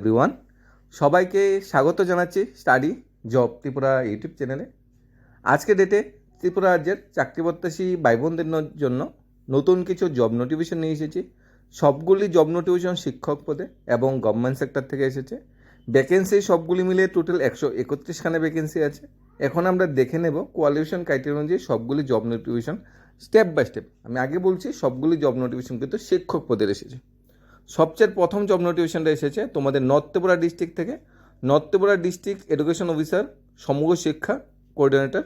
Everyone সবাইকে স্বাগত জানাচ্ছি স্টাডি জব ত্রিপুরা ইউটিউব চ্যানেলে। আজকে ডেটে ত্রিপুরা রাজ্যের চাকরি প্রত্যাশী ভাই বোনদের জন্য নতুন কিছু জব নোটিফিকেশন নিয়ে এসেছি। সবগুলি জব নোটিফিকেশন শিক্ষক পদে এবং গভর্নমেন্ট সেক্টর থেকে এসেছে। ভ্যাকেন্সি সবগুলি মিলে টোটাল একশো একত্রিশখানে ভ্যাকেন্সি আছে। এখন আমরা দেখে নেব কোয়ালিফিকেশন ক্রাইটেরিয়া অনুযায়ী সবগুলি job notification step by step আমি আগে বলছি সবগুলি জব নোটিফিকেশন কিন্তু শিক্ষক পদের এসেছে। সবচেয়ে প্রথম জব নোটিফিকেশনটা এসেছে তোমাদের নর্থ ত্রিপুরা ডিস্ট্রিক্ট থেকে। North district education officer Samagra Shiksha coordinator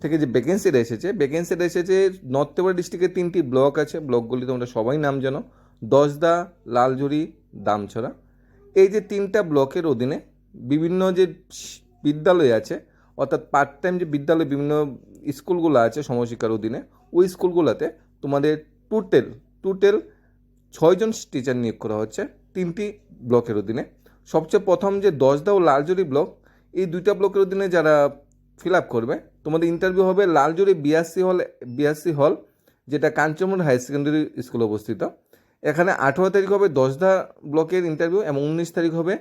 থেকে যে ভ্যাকেন্সিটা এসেছে ভ্যাকেন্সিটা এসেছে নর্থ ডিস্ট্রিক্টের তিনটি ব্লক আছে। ব্লকগুলি তোমরা সবাই নাম জানো। দশদা লালজুরি দামছড়া। এই যে তিনটা ব্লকের অধীনে বিভিন্ন যে বিদ্যালয় আছে, অর্থাৎ পার্ট টাইম যে বিদ্যালয় বিভিন্ন স্কুলগুলো আছে সমশিক্ষার অধীনে, ওই স্কুলগুলোতে তোমাদের টোটেল টোটাল ছয়জন টিচার নিয়োগ করা হচ্ছে তিনটি ব্লকের অধীনে। সবচেয়ে প্রথম যে দশদা ও লালজুরি ব্লক, এই দুইটা ব্লকের অধীনে যারা ফিল আপ করবে, তোমাদের ইন্টারভিউ হবে লালজুরি বিআরসি হল বিআরসি হল, যেটা কাঞ্চনমুড় হাই সেকেন্ডারি স্কুল অবস্থিত। এখানে আঠেরো তারিখ হবে দশদা ব্লকের ইন্টারভিউ এবং উনিশ তারিখ হবে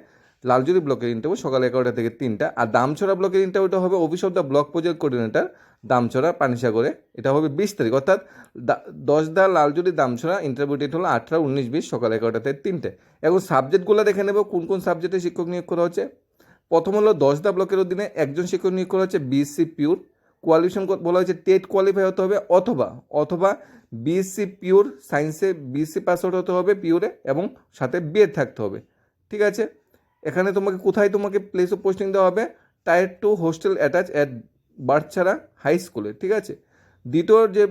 লালজুরি ব্লকের ইন্টারভিউ সকাল এগারোটা থেকে তিনটা। আর দামছড়া ব্লকের ইন্টারভিউটা হবে office of the block project coordinator Damchhara পানিসাগরে। এটা হবে বিশ তারিখ, অর্থাৎ দা- দশদা লালজুরি দামছড়া ইন্টারভিউ ডেট হলো আঠারো, উনিশ, বিশ, সকাল এগারোটা থেকে তিনটে। এখন সাবজেক্টগুলো দেখে নেব, কোন কোন সাবজেক্টে শিক্ষক নিয়োগ করা হচ্ছে। প্রথম হলো দশদা ব্লকের অধীনে একজন শিক্ষক নিয়োগ করা হচ্ছে বিএসসি পিওর কোয়ালিফিকেশন বলা হয়েছে টেট কোয়ালিফাই হতে হবে অথবা অথবা বিএসসি পিওর সায়েন্সে বিএসসি পাস আউট হতে হবে পিওরে এবং সাথে বিএড থাকতে হবে। ঠিক আছে? এখানে তোমাকে, কোথায় তোমাকে প্লেস অফ পোস্টিং দেওয়া হবে? Tier two hostel attach at Barchhara high স্কুলে ঠিক আছে? দ্বিতীয় যে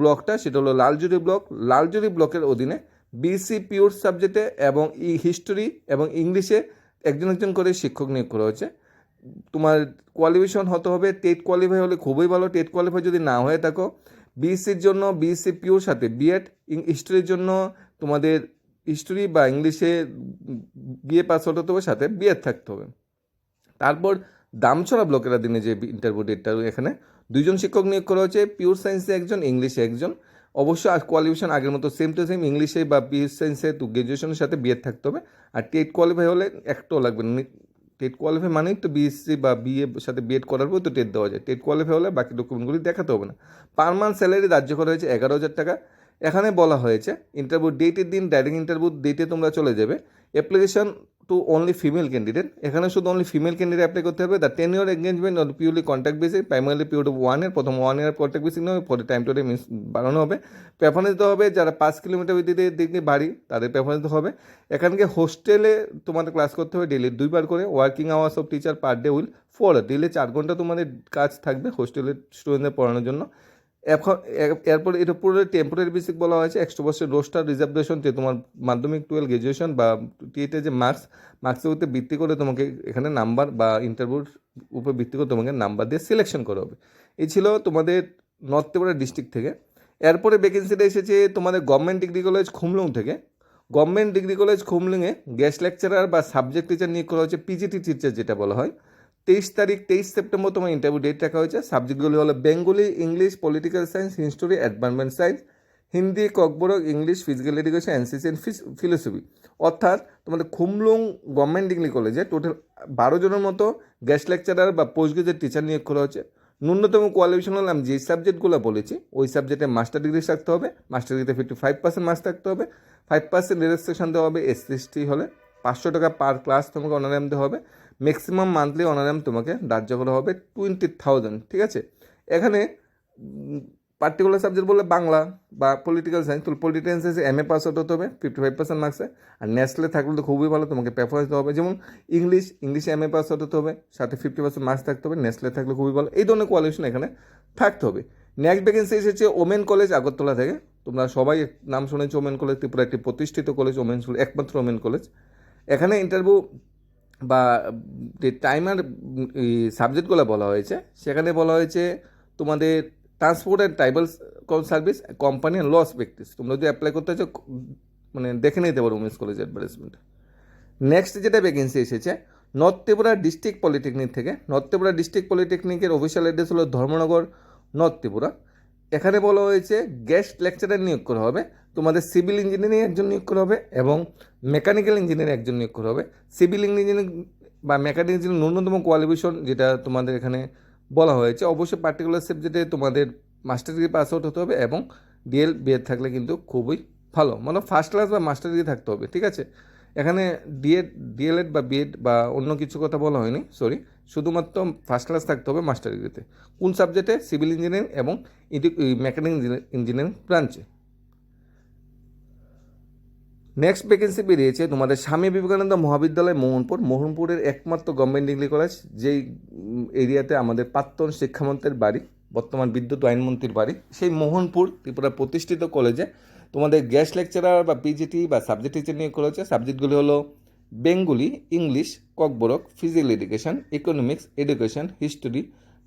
ব্লকটা সেটা হলো লালজুরি ব্লক লালজুরি ব্লকের অধীনে বিসি পিওর সাবজেক্টে এবং ই হিস্টোরি এবং ইংলিশে একজন একজন করে শিক্ষক নিয়োগ করা হয়েছে। তোমার কোয়ালিফিকেশন হতে হবে, টেট কোয়ালিফাই হলে খুবই ভালো। টেট কোয়ালিফাই যদি না হয়ে থাকো বিএসসির জন্য বিএসসি পিওর সাথে বিএড হিস্টোরির জন্য তোমাদের হিস্টোরি বা ইংলিশে বিএ পাস হতে হবে, সাথে বিএড থাকতে হবে। তারপর দামছড়া ব্লকের দিনে যে ইন্টারভিউ ডেটটা এখানে দুইজন শিক্ষক নিয়োগ করা হয়েছে পিওর সায়েন্সে একজন ইংলিশে একজন। অবশ্য কোয়ালিফিকেশন আগের মতো সেম টু সেম ইংলিশে বা পিওর সায়েন্সে তো গ্রাজুয়েশনের সাথে বিএড থাকতে হবে। আর টেট কোয়ালিফাই হলে একটাও লাগবে না। টেট কোয়ালিফাই মানেই তো বিএসসি বা বিএ সাথে বিএড করার পর তো টেট দেওয়া যায়। টেট কোয়ালিফাই হলে বাকি ডকুমেন্টগুলি দেখাতে হবে না। পার মান্থ স্যালারি রাজ্য করা হয়েছে এগারো হাজার টাকা। এখানে বলা হয়েছে ইন্টারভিউ ডেটের দিন ডাইরেক্ট ইন্টারভিউ ডেটে তোমরা চলে যাবে। Application to only female candidate এখানে শুধু অনলি ফিমেল ক্যান্ডিডেট অ্যাপ্লাই করতে হবে। The ten year engagement on purely contact basis primary period one year প্রথম ওয়ান ইয়ার কন্ট্যাক্ট বেসিস নেবে পরে টাইম টু টাইম বাড়ানো হবে। প্রেফারেন্স দিতে হবে যারা পাঁচ কিলোমিটার ভিত্তিতে দিকে বাড়ি, তাদের প্রেফারেন্স দিতে হবে। এখানকে হোস্টেলে তোমাদের ক্লাস করতে হবে ডেলি দুইবার করে। Working hours of teacher per day will four daily চার ঘণ্টা তোমাদের কাজ থাকবে হোস্টেলের স্টুডেন্টদের পড়ানোর জন্য। এখন এরপর এটা পুরো টেম্পোরারি বেসিক বলা হয়েছে একশো বছর রোস্টার রিজার্ভেশন যে তোমার মাধ্যমিক টুয়েলভ গ্রাজুয়েশন বা টিএতে যে মার্কস মার্কসের উপরে ভিত্তি করে তোমাকে এখানে নাম্বার বা ইন্টারভিউর উপর ভিত্তি করে তোমাকে নাম্বার দিয়ে সিলেকশন করা হবে। এই ছিল তোমাদের নর্থ ত্রিপুরা ডিস্ট্রিক্ট থেকে। এরপরে ভ্যাকেন্সিটা এসেছে তোমাদের গভর্নমেন্ট ডিগ্রি কলেজ খুমলুং থেকে। গভর্নমেন্ট ডিগ্রি কলেজ খুমলুঙে গেস্ট লেকচারার বা সাবজেক্ট টিচার নিয়োগ করা হচ্ছে পিজিটি টিচার যেটা বলা হয়। তেইশ তারিখ, তেইশ সেপ্টেম্বর তোমার ইন্টারভিউ ডেট রাখা হয়েছে। সাবজেক্টগুলি হলো Bengali English political science history advancement science Hindi Kokborok English physical education NCC and philosophy অর্থাৎ তোমাদের খুমলুং গভর্নমেন্ট ডিগ্রি কলেজে টোটাল বারো জনের মতো গেস্ট লেকচারার বা পোস্ট গ্রাজুয়েট টিচার নিয়োগ করা হচ্ছে ন্যূনতম কোয়ালিফিকেশন হলে আমি যে সাবজেক্টগুলো বলেছি, ওই সাবজেক্টে মাস্টার ডিগ্রি থাকতে হবে। মাস্টার ডিগ্রিতে ফিফটি ফাইভ পার্সেন্ট মার্কস থাকতে হবে। ফাইভ পার্সেন্ট রেজিস্ট্রেশন দেওয়া হবে এস এসটি হলে। পাঁচশো টাকা পার ক্লাস তোমাকে অনারাম দেওয়া হবে। ম্যাক্সিমাম মান্থলি অনারাম তোমাকে ধার্য করা হবে টোয়েন্টি থাউজেন্ড ঠিক আছে এখানে পার্টিকুলার সাবজেক্ট বললে বাংলা বা পলিটিক্যাল সায়েন্স তো পলিটিক্যাল সায়েন্সে এম এ পাস হতে হবে ফিফটি ফাইভ পার্সেন্ট মার্কসে আর ন্যাশনালে থাকলে তো খুবই ভালো তোমাকে প্রেফারেন্স দেওয়া হবে যেমন ইংলিশ ইংলিশে এম এ পাস হতে হবে সাথে ফিফটি পার্সেন্ট মার্কস থাকতে হবে ন্যাশনালে থাকলে খুবই ভালো এই ধরনের কোয়ালিফিকেশন এখানে থাকতে হবে। নেক্সট ভ্যাকেন্সি এসেছে ওমেন কলেজ আগরতলা থেকে। তোমরা সবাই নাম শুনেছো ওমেন কলেজ ত্রিপুরা একটি প্রতিষ্ঠিত কলেজ ওমেন একমাত্র ওমেন কলেজ এখানে ইন্টারভিউ বা টাইমার সাবজেক্টগুলো বলা হয়েছে, সেখানে বলা হয়েছে তোমাদের transport and tribal service company and loss practice তোমরা যদি অ্যাপ্লাই করতে চাও মানে দেখে নিতে পারো উমেন্স কলেজ অ্যাডভার্টাইজমেন্ট নেক্সট যেটা ভ্যাকেন্সি এসেছে নর্থ ত্রিপুরা ডিস্ট্রিক্ট পলিটেকনিক থেকে। নর্থ ত্রিপুরা ডিস্ট্রিক্ট পলিটেকনিকের অফিসিয়াল অ্যাড্রেস হলো ধর্মনগর নর্থ ত্রিপুরা এখানে বলা হয়েছে গেস্ট লেকচারার নিয়োগ করা হবে। তোমাদের সিভিল ইঞ্জিনিয়ারিং একজন নিয়োগ করা হবে এবং মেকানিক্যাল ইঞ্জিনিয়ারিং একজন নিয়োগ করা হবে। সিভিল ইঞ্জিনিয়ারিং বা মেকানিক্যাল ইঞ্জিনিয়ারিং ন্যূনতম কোয়ালিফিকেশন যেটা তোমাদের এখানে বলা হয়েছে। অবশ্যই পার্টিকুলার সাবজেক্টে তোমাদের মাস্টার ডিগ্রি পাস আউট হতে হবে এবং ডিএল বিএড থাকলে কিন্তু খুবই ভালো। মানে ফার্স্ট ক্লাস বা মাস্টার ডিগ্রি থাকতে হবে, ঠিক আছে? এখানে ডিএড ডিএলএড বা বিএড বা অন্য কিছু কথা বলা হয়নি সরি শুধুমাত্র ফার্স্ট ক্লাস থাকতে হবে মাস্টার ডিগ্রিতে কোন সাবজেক্টে সিভিল ইঞ্জিনিয়ারিং এবং মেকানিক ইঞ্জিনিয়ারিং ব্রাঞ্চে নেক্সট ভ্যাকেন্সি বেরিয়েছে তোমাদের স্বামী বিবেকানন্দ মহাবিদ্যালয় মোহনপুর। মোহনপুরের একমাত্র গভর্নমেন্ট ডিগ্রি কলেজ যেই এরিয়াতে আমাদের প্রাক্তন শিক্ষামন্ত্রীর বাড়ি, বর্তমান বিদ্যুৎ আইনমন্ত্রীর বাড়ি, সেই মোহনপুর ত্রিপুরা প্রতিষ্ঠিত কলেজে তোমাদের গ্যাস লেকচারার বা পিজিটি বা সাবজেক্ট টিচার নিয়ে করেছে সাবজেক্টগুলি হলো Bengali English Kokborok physical education economics education history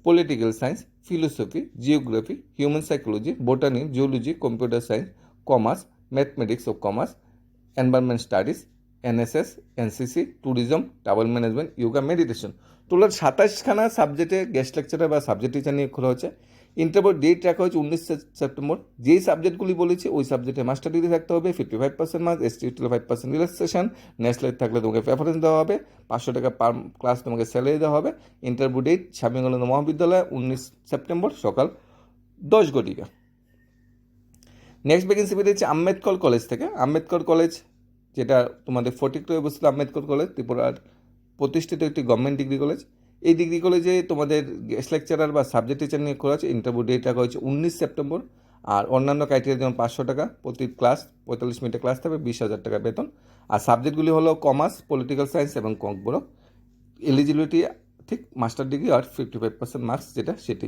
political science philosophy geography human psychology botany geology computer science commerce mathematics ও commerce environment studies NSS NCC tourism travel management yoga meditation total সাতাশখানা সাবজেক্টে guest lecturer বা subject teacher নিয়ে খোলা হয়েছে। Interview date রাখা হয়েছে উনিশ September যেই সাবজেক্টগুলি বলেছি, ওই সাবজেক্টে মাস্টার ডিগ্রি থাকতে হবে fifty five percent marks S T five percent relaxation national থাকলে তোমাকে প্রেফারেন্স দেওয়া হবে, পাঁচশো টাকা পার ক্লাস তোমাকে স্যালারি দেওয়া হবে। ইন্টারভিউ ডেট স্বামীগঞ্জ মহাবিদ্যালয়, উনিশ সেপ্টেম্বর সকাল দশ ঘটিকা। নেক্সট ভ্যাকেন্সি বেরিয়েছে আম্বেদকর কলেজ থেকে। আম্বেদকর কলেজ যেটা তোমাদের ফটিকটে অবস্থিত আম্বেদকর কলেজ ত্রিপুরার প্রতিষ্ঠিত একটি গভর্নমেন্ট ডিগ্রি কলেজ এই ডিগ্রি কলেজে তোমাদের গেস্ট লেকচারার বা সাবজেক্ট টিচার নিয়ে করা হচ্ছে ইন্টারভিউ ডেট রাখা হয়েছে উনিশ সেপ্টেম্বর। আর অন্যান্য ক্রাইটেরিয়া যেমন পাঁচশো টাকা প্রতি ক্লাস পঁয়তাল্লিশ মিনিটের ক্লাস থাকবে, বিশ হাজার টাকা বেতন। আর সাবজেক্টগুলি হলো কমার্স পলিটিক্যাল সায়েন্স এবং ককবরক এলিজিবিলিটি ঠিক মাস্টার ডিগ্রি আর ফিফটি ফাইভ পার্সেন্ট মার্কস যেটা সেটি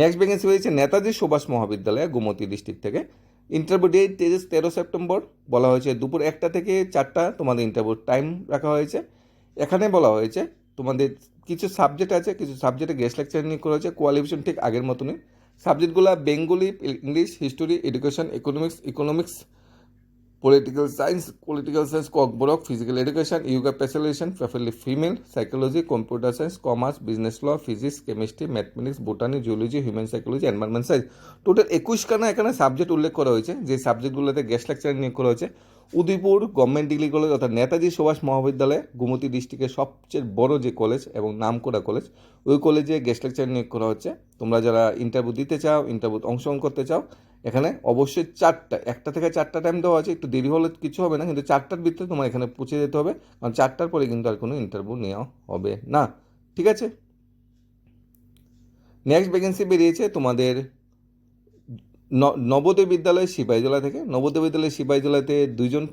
নেক্সট ভ্যাকেন্সি হয়েছে নেতাজি সুভাষ মহাবিদ্যালয়, গোমতী ডিস্ট্রিক্ট থেকে। ইন্টারভিউ ডেট তেইশ তেরো সেপ্টেম্বর বলা হয়েছে দুপুর একটা থেকে চারটা তোমাদের ইন্টারভিউ টাইম রাখা হয়েছে। এখানে বলা হয়েছে তোমাদের কিছু সাবজেক্ট আছে, কিছু সাবজেক্টে গেস্ট লেকচার নিয়ে করা হয়েছে কোয়ালিফিকেশন ঠিক আগের মতনই। সাবজেক্টগুলো Bengali English history education economics economics political science political science Kokborok physical education yoga specialisation preferably female psychology computer science commerce business law physics chemistry mathematics botany geology human psychology environment science total একুশখানা এখানে subject উল্লেখ করা হয়েছে। যে সাবজেক্টগুলোতে guest lecture নিয়োগ করা হয়েছে। Udaipur government degree college অর্থাৎ নেতাজি সুভাষ মহাবিদ্যালয়, গোমতী ডিস্ট্রিক্টের সবচেয়ে বড় যে কলেজ এবং নামকরা কলেজ ওই কলেজে গেস্ট লেকচার নিয়োগ করা হচ্ছে। তোমরা যারা ইন্টারভিউ দিতে চাও ইন্টারভিউ অংশগ্রহণ করতে চাও এখানে অবশ্যই চারটা, একটা থেকে চারটা টাইম দেওয়া আছে, একটু দেরি হলে কিছু হবে না, কিন্তু চারটার ভিতরে তোমার এখানে পৌঁছে যেতে হবে, কারণ চারটার পরে কিন্তু আর কোনো ইন্টারভিউ নেওয়া হবে না, ঠিক আছে? নেক্সট ভ্যাকেন্সি বেরিয়েছে তোমাদের নবোদয় বিদ্যালয় সিপাহীজলা থেকে। নবোদয় বিদ্যালয় সিপাহীজলাতে দুজন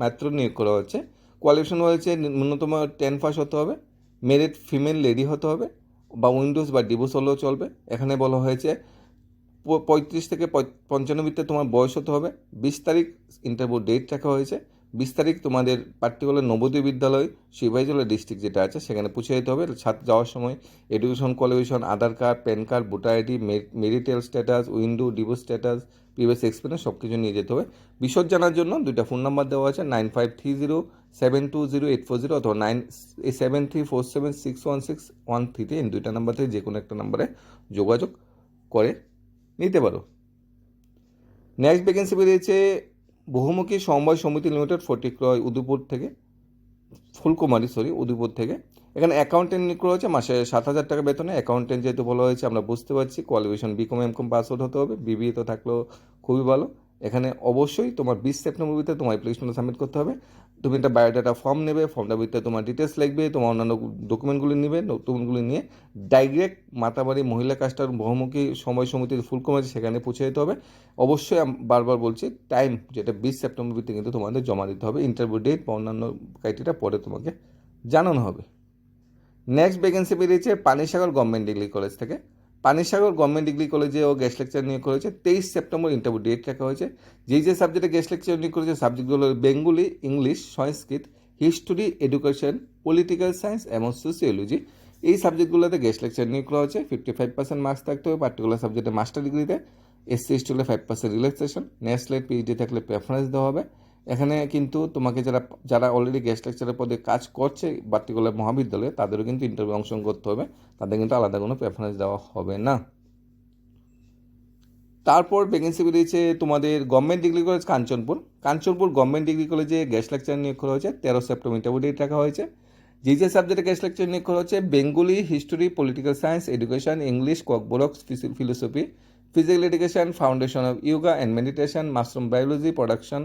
মাত্র নিয়োগ করা হচ্ছে। কোয়ালিফিকেশন হয়েছে, ন্যূনতম টেন পাস হতে হবে মেরিট ফিমেল লেডি হতে হবে, বা উইন্ডোজ বা ডিভোর্স হলেও চলবে। এখানে বলা হয়েছে পঁয়ত্রিশ থেকে ভিতরে তোমার বয়স হতে হবে। বিশ তারিখ ইন্টারভিউ ডেট রাখা হয়েছে। বিশ তারিখ তোমাদের পার্টিকুলার নবোদয় বিদ্যালয়, শিবাইজলা ডিস্ট্রিক্ট যেটা আছে, সেখানে পৌঁছে যেতে হবে। ছাত্র যাওয়ার সময় education qualification Aadhaar card PAN card voter ID marital status widow divorce status previous experience সব কিছু নিয়ে যেতে হবে। বিশদ জানার জন্য দুইটা ফোন নাম্বার দেওয়া আছে nine five three zero seven two zero eight four zero অথবা nine seven three four seven six one six one থ্রিতে এই দুইটা নাম্বার থেকে যে কোনো একটা নাম্বারে যোগাযোগ করে। নিতে পারো। নেক্সট ভ্যাকেন্সি বেরিয়েছে বহুমুখী সমবায় সমিতি লিমিটেড ফটিক্রয় উদুপুর থেকে, ফুলকুমারী সরি উদুপুর থেকে। এখানে অ্যাকাউন্টেন্ট নিয়োগ হয়েছে, মাসে সাত হাজার টাকা বেতনে। অ্যাকাউন্টেন্ট যেহেতু বলা হয়েছে, আমরা বুঝতে পারছি qualification BCom MCom pass out হতে হবে বিবিএ তো থাকলেও খুবই ভালো। এখানে অবশ্যই তোমার বিশ সেপ্টেম্বর ভিতরে তোমার অ্যাপ্লিকেশনটা সাবমিট করতে হবে। তুমি একটা বায়োডাটা ফর্ম নেবে ফর্মটার ভিতরে তোমার ডিটেলস লিখবে, তোমার অন্যান্য ডকুমেন্টগুলি নেবে ডকুমেন্টগুলি নিয়ে ডাইরেক্ট মাতাবাড়ি মহিলা কাস্টার বহুমুখী সময় সমিতির ফুলকম আছে সেখানে পৌঁছে যেতে হবে। অবশ্যই বারবার বলছি টাইম যেটা বিশ সেপ্টেম্বর ভিতরে কিন্তু তোমাদের জমা দিতে হবে ইন্টারভিউ ডেট বা অন্যান্য ক্রাইটেরিয়া পরে তোমাকে জানানো হবে। নেক্সট ভ্যাকেন্সি বেরিয়েছে পানিসাগর গভর্নমেন্ট ডিগ্রি কলেজ থেকে। পানিসাগর গভর্নমেন্ট ডিগ্রি কলেজে ও গেস্ট লেকচার নিয়ে করেছে, তেইশ সেপ্টেম্বর ইন্টারভিউ ডেট রাখা হয়েছে। যেই যে সাবজেক্টে গেস্ট লেকচার নিয়ে করেছে সাবজেক্টগুলো Bengali, English, Sanskrit, history education political science এবং সোসিওলজি এই সাবজেক্টগুলোতে গেস্ট লেকচার নিয়ে করা হয়েছে। ফিফটি ফাইভ পার্সেন্ট মার্কস থাকতে হবে পার্টিকুলার সাবজেক্টে মাস্টার ডিগ্রিতে এসসি এসটি হলে five percent relaxation national PhD থাকলে প্রেফারেন্স দেওয়া হবে। এখানে কিন্তু তোমাকে যারা যারা অলরেডি গেস্ট লেকচারের পদে কাজ করছে পার্টিকুলার মহাবিদ্যালয়ে, তাদেরও কিন্তু ইন্টারভিউ অংশগ্রহণ করতে হবে। তাদের কিন্তু আলাদা কোনো প্রেফারেন্স দেওয়া হবে না। তারপর ভ্যাকেন্সি বেরিয়েছে তোমাদের government degree college Kanchanpur. Kanchanpur government degree কলেজে গেস্ট লেকচার নিয়োগ করা হয়েছে। তেরো সেপ্টেম্বর ইন্টারভিউ ডেট রাখা হয়েছে। যে যে সাবজেক্টে গেস্ট লেকচার নিয়োগ করা হচ্ছে Bengali history political science education English Kokborok philosophy physical education foundation of yoga and meditation mushroom biology production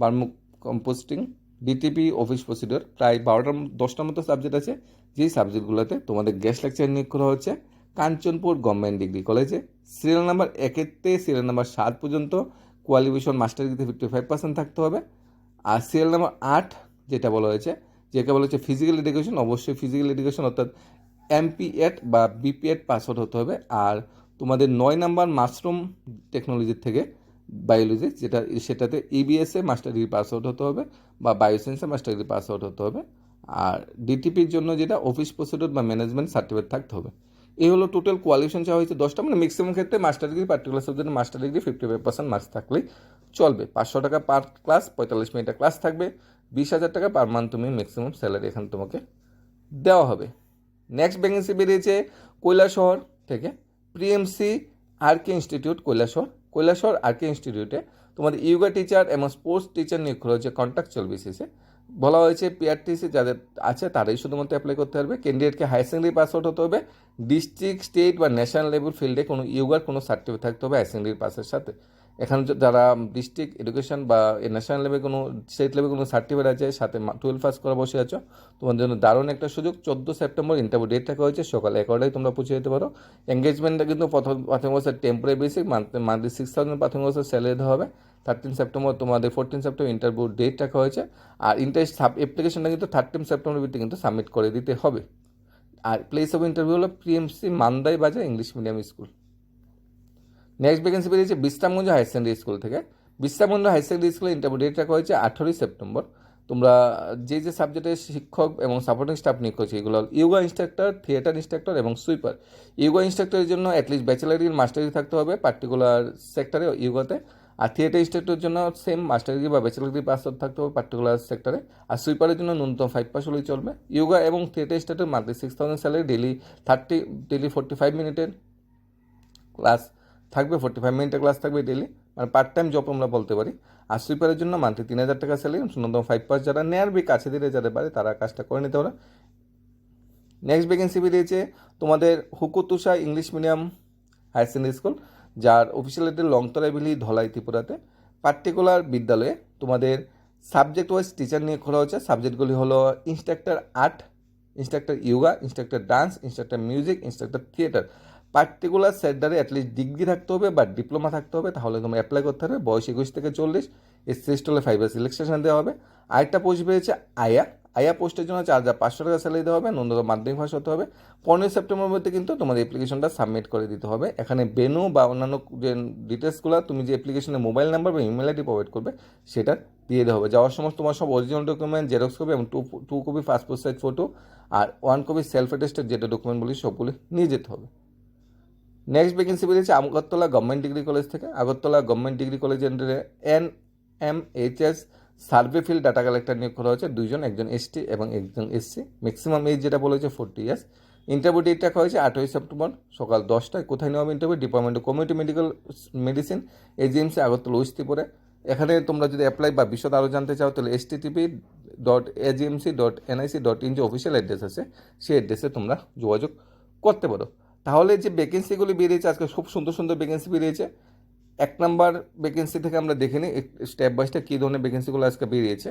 vermicomposting DTP office procedure প্রায় বারোটার দশটার মতো সাবজেক্ট আছে। যেই সাবজেক্টগুলোতে তোমাদের গেস্ট লেকচার নিয়োগ করা হচ্ছে, কাঞ্চনপুর গভর্নমেন্ট ডিগ্রি কলেজে সিরিয়াল নাম্বার একেতে সিরিয়াল নাম্বার সাত পর্যন্ত কোয়ালিফিকেশন মাস্টার ডিগ্রিতে ফিফটি ফাইভ পার্সেন্ট থাকতে হবে। আর সিরিয়াল নাম্বার আট, যেটা বলা হয়েছে যেটা বলা হচ্ছে ফিজিক্যাল এডুকেশন অবশ্যই ফিজিক্যাল এডুকেশন অর্থাৎ এমপিএড বা বিপিএড পাসওয়ার্ড হতে হবে। আর তোমাদের নয় নাম্বার মাশরুম টেকনোলজির থেকে বায়োলজি যেটা, সেটাতে ইবিএসএ মাস্টার ডিগ্রি পাস আউট হতে হবে বা বায়োসায়েন্সে মাস্টার ডিগ্রি পাস আউট হতে হবে। আর ডিটিপির জন্য যেটা অফিস প্রসিডিউর বা ম্যানেজমেন্ট সার্টিফিকেট থাকতে হবে। এই হলো টোটাল কোয়ালিফিকেশন চাওয়া হয়েছে দশটা মানে ম্যাক্সিমাম ক্ষেত্রে মাস্টার ডিগ্রি পার্টিকুলার সাবজেক্টে master degree fifty five percent marks থাকলেই চলবে। পাঁচশো টাকা পার ক্লাস পঁয়তাল্লিশ মিনিটের ক্লাস থাকবে। বিশ হাজার টাকা পার মান্থ তুমি ম্যাক্সিমাম স্যালারি এখানে তোমাকে দেওয়া হবে। নেক্সট ভ্যাকেন্সি বেরিয়েছে কৈলাসহর থেকে PMC R K institute Kailashahar. Kailashahar R K ইনস্টিটিউটে তোমাদের ইয়োগা টিচার এবং স্পোর্টস টিচার নিয়োগ করা হয়েছে কন্ট্রাকচুয়াল বেসিসে বলা হয়েছে পিআরটিসি যাদের আছে তারাই শুধুমাত্র অ্যাপ্লাই করতে পারবে। ক্যান্ডিডেটকে হায়ার সেকেন্ডারি পাস আউট হতে হবে। ডিস্ট্রিক্ট স্টেট বা ন্যাশনাল লেভেল ফিল্ডে কোনো ইয়োগার কোনো সার্টিফিকেট থাকতে হবে হায়ার সেকেন্ডারি পাসের সাথে। এখানে যারা ডিস্ট্রিক্ট এডুকেশন বা ন্যাশনাল লেভেল কোনো স্টেট লেভেল কোনো সার্টিফিকেট আছে, সাথে টুয়েলভ পাস করা বসে আছো তোমার জন্য দারুণ একটা সুযোগ। চোদ্দ সেপ্টেম্বর ইন্টারভিউ ডেট রাখা হয়েছে সকাল এগারোটায় তোমরা পৌঁছে যেতে পারো। এঙ্গেজমেন্টটা কিন্তু প্রথম প্রাথমিক অবস্থায় temporary basic monthly six thousand প্রাথমিক অবস্থায় স্যালারি দেওয়া হবে। থার্টিন সেপ্টেম্বর তোমাদের ফোরটিন সেপ্টেম্বর ইন্টারভিউ ডেট রাখা হয়েছে। আর ইন্টারেস্ট সাব অ্যাপ্লিকেশনটা কিন্তু থার্টিন সেপ্টেম্বর ভিত্তি কিন্তু সাবমিট করে দিতে হবে। আর প্লেস অফ ইন্টারভিউ হলো PMC Mandai Bazar English medium school next vacancy বেরিয়েছে বিশ্রামগঞ্জ হায়ার সেকেন্ডারি স্কুল থেকে। বিশ্রামগঞ্জ হায়ার সেকেন্ডারি স্কুলে ইন্টারভিউ ডেট রাখা হয়েছে আঠারোই সেপ্টেম্বর তোমরা যে যে সাবজেক্টের শিক্ষক এবং সাপোর্টিং স্টাফ নিয়োগ করছে, এগুলো ইয়োগা ইনস্ট্রাক্টর থিয়েটার ইনস্ট্রাক্টর এবং সুইপার ইয়োগা ইনস্ট্রাক্টরের জন্য at least bachelor degree master degree থাকতে হবে পার্টিকুলার সেক্টরে ইয়োগাতে আর থিয়েটার ইনস্ট্রাক্টরের জন্য সেম মাস্টার ডিগ্রি বা ব্যাচেলার ডিগ্রি পাস থাকতে হবে পার্টিকুলার সেক্টরে আর সুইপারের জন্য ন্যূনতম ফাইভ পাস হলেই চলবে। ইয়োগা এবং theatre instructor monthly six thousand salary daily thirty daily forty five মিনিটের ক্লাস থাকবে ফোর্টি ফাইভ মিনিটের ক্লাস থাকবে ডেলি মানে পার্ট টাইম জব আমরা বলতে পারি। আর সুইপারের জন্য মান্থলি তিন হাজার টাকা স্যালারি ন্যূনতম ফাইভ পাস যারা নেয়ার বি কাছে দিলে যাদের পারে তারা কাজটা করে নিতে পারে। নেক্সট ভ্যাকেন্সি বেরিয়েছে তোমাদের Hukutusha English medium higher secondary school যার official address Longtharai valley, Dhalai, ত্রিপুরাতে। পার্টিকুলার বিদ্যালয়ে তোমাদের সাবজেক্ট ওয়াইজ টিচার নিয়ে খোলা হচ্ছে সাবজেক্টগুলি হলো instructor art instructor yoga instructor dance instructor music instructor theatre particular সেন্টারে অ্যাটলিস্ট ডিগ্রি থাকতে হবে বা ডিপ্লোমা থাকতে হবে, তাহলে তোমার অ্যাপ্লাই করতে হবে। বয়স একুশ থেকে চল্লিশ এসসি এসটি হলে ফাইভ সিলেকশন দেওয়া হবে। আরেকটা পোস্ট পেয়েছে আয়া। আয়া পোস্টের জন্য চার হাজার পাঁচশো টাকা স্যালারি দেওয়া হবে, ন্যূনতম মাধ্যমিক ভাষা হতে হবে। পনেরোই সেপ্টেম্বর মধ্যে কিন্তু তোমাদের অ্যাপ্লিকেশনটা সাবমিট করে দিতে হবে। এখানে বেনু বা অন্যান্য যে ডিটেলসগুলো তুমি যে অ্যাপ্লিকেশনে মোবাইল নাম্বার বা ইমেল আইডি প্রোভাইড করবে, সেটা দিয়ে দেওয়া হবে। যাওয়ার সময় তোমার সব অরিজিনাল ডকুমেন্ট জেরক্স কপি এবং two two copy passport size photo আর ওয়ান কপি সেলফ অ্যাটেস্টেড যেটা ডকুমেন্ট বলি, সবগুলি নিয়ে যেতে হবে। নেক্সট ভ্যাকেন্সি বেরিয়েছে আগরতলা গভর্নমেন্ট ডিগ্রি কলেজ থেকে। আগরতলা গভর্নমেন্ট ডিগ্রি কলেজের আন্ডারে N M H S survey field data collector নিয়োগ করা হয়েছে। দুইজন, একজন এসটি এবং একজন এসসি ম্যাক্সিমাম এজ যেটা বলেছে ফোর্টি ইয়ার্স ইন্টারভিউ ডেট রাখা হয়েছে আটই সেপ্টেম্বর সকাল দশটায়। কোথায় নেওয়া হবে interview department of community medical medicine AGMC Agartala west Tripura এখানে তোমরা যদি অ্যাপ্লাই বা বিশদ আরও জানতে চাও, তাহলে S TTP dot AGMC dot NIC dot in যে অফিসিয়াল অ্যাড্রেস আছে, সেই অ্যাড্রেসে তোমরা যোগাযোগ করতে পারো। তাহলে যে ভ্যাকেন্সিগুলি বেরিয়েছে, আজকে খুব সুন্দর সুন্দর ভ্যাকেন্সি বেরিয়েছে। এক নাম্বার ভ্যাকেন্সি থেকে আমরা দেখে নিই স্টেপ বাই স্টেপ কী ধরনের ভ্যাকেন্সিগুলো আজকে বেরিয়েছে।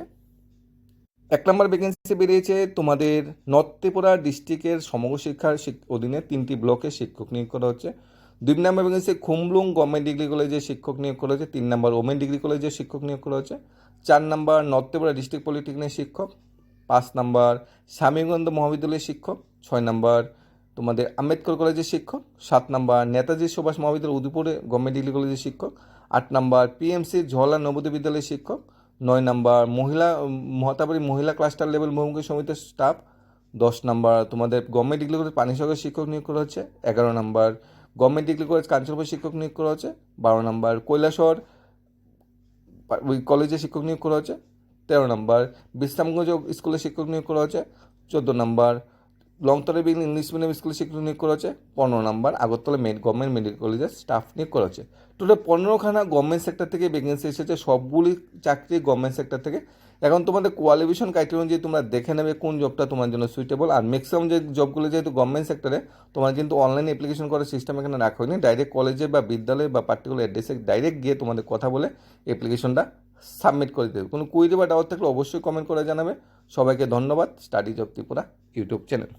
এক নম্বর ভ্যাকেন্সি বেরিয়েছে তোমাদের নর্থ ত্রিপুরা ডিস্ট্রিক্টের সমগ্র শিক্ষার অধীনে তিনটি ব্লকে শিক্ষক নিয়োগ করা হচ্ছে। দুই নম্বর ভ্যাকেন্সি খুমলুং গভর্নমেন্ট ডিগ্রি কলেজে শিক্ষক নিয়োগ করা হয়েছে তিন নম্বর ওমেন ডিগ্রি কলেজে শিক্ষক নিয়োগ করা হচ্ছে। চার নম্বর নর্থ ত্রিপুরা ডিস্ট্রিক্ট পলিটেকনিক শিক্ষক। পাঁচ নম্বর স্বামীগন্ধ মহাবিদ্যালয়ের শিক্ষক। ছয় নম্বর তোমাদের আম্বেদকর কলেজের শিক্ষক, সাত নম্বর নেতাজি সুভাষ মহাবিদ্যালয় উদয়পুরে গভর্নমেন্ট ডিগ্রি কলেজের শিক্ষক, আট নম্বর পিএমসি ঝলা নবোদয় বিদ্যালয়ের শিক্ষক, নয় নম্বর মহিলা মহাতাবাড়ি মহিলা ক্লাস্টার লেভেল বহুমুখী সমিতির স্টাফ, দশ নম্বর তোমাদের গভর্নমেন্ট ডিগ্রি কলেজ পানি শিক্ষক নিয়োগ করা হচ্ছে, এগারো নম্বর গভর্নমেন্ট ডিগ্রি কলেজ কাঞ্চনপুর শিক্ষক নিয়োগ করা হচ্ছে, বারো নম্বর কৈলাসহর ওই কলেজে শিক্ষক নিয়োগ করা হচ্ছে, তেরো নম্বর বিশ্রামগঞ্জ স্কুলে শিক্ষক নিয়োগ করা হচ্ছে, চোদ্দ নম্বর লংতলা বিল ইংলিশ মিডিয়াম স্কুলে শিক্ষক নিয়োগ করা হচ্ছে। পনেরো number, Agartala made government medical কলেজের স্টাফ নিয়োগ করা হচ্ছে। টোটাল পনেরোখানা গভর্নমেন্ট সেক্টর থেকে ভ্যাকেন্সি এসেছে। সবগুলি চাকরি গভর্নমেন্ট সেক্টর থেকে। এখন তোমাদের কোয়ালিফিকেশন ক্রাইটেরিয়া অনুযায়ী তোমরা দেখে নেবে কোন জবটা তোমার জন্য সুইটেবল আর ম্যাক্সিমাম যে জবগুলো যেহেতু গভর্নমেন্ট সেক্টরে তোমার কিন্তু অনলাইনে অ্যাপ্লিকেশন করার সিস্টেম এখানে রাখা হয়নি। ডাইরেক্ট কলেজে বা বিদ্যালয়ে বা পার্টিকুলার অ্যাড্রেসে ডাইরেক্ট গিয়ে তোমাদের কথা বলে অ্যাপ্লিকেশনটা সাবমিট করে দেবে। কোনো কুইরি বা ডাউট থাকলে অবশ্যই কমেন্ট করে জানাবে। সবাইকে ধন্যবাদ। Study job Tripura YouTube channel